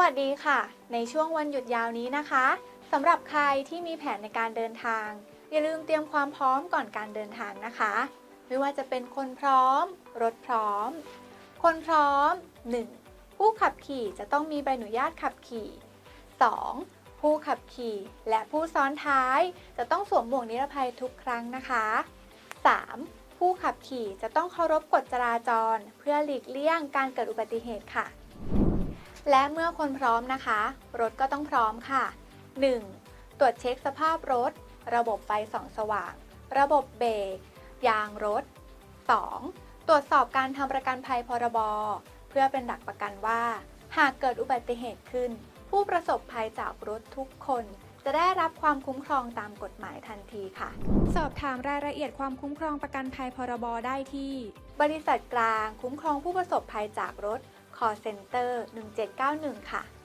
วัสดีค่ะ ในช่วงวันหยุดยาวนี้นะคะสำหรับใครที่มีแผนในการเดินทาง อย่าลืมเตรียมความพร้อมก่อนการเดินทางนะคะ ไม่ว่าจะเป็นคนพร้อม รถพร้อม คนพร้อม 1. ผู้ขับขี่จะต้องมีใบอนุญาตขับขี่ 2. ผู้ขับขี่และผู้ซ้อนท้ายจะต้องสวมหมวกนิรภัยทุกครั้งนะคะ 3. ผู้ขับขี่จะต้องเคารพกฎจราจร เพื่อหลีกเลี่ยงการเกิดอุบัติเหตุค่ะ และเมื่อคนพร้อมนะคะ รถก็ต้องพร้อมค่ะ 1. ตรวจเช็คสภาพรถ ระบบไฟส่องสว่าง ระบบเบรกยางรถ 2. ตรวจสอบการทำประกันภัยพรบ เพื่อเป็นหลักประกันว่า หากเกิดอุบัติเหตุขึ้น ผู้ประสบภัยจากรถทุกคนจะได้รับความคุ้มครองตามกฎหมายทันทีค่ะ สอบถามรายละเอียดความคุ้มครองประกันภัยพรบได้ที่ บริษัทกลางคุ้มครองผู้ประสบภัยจากรถ call center 1791 ค่ะ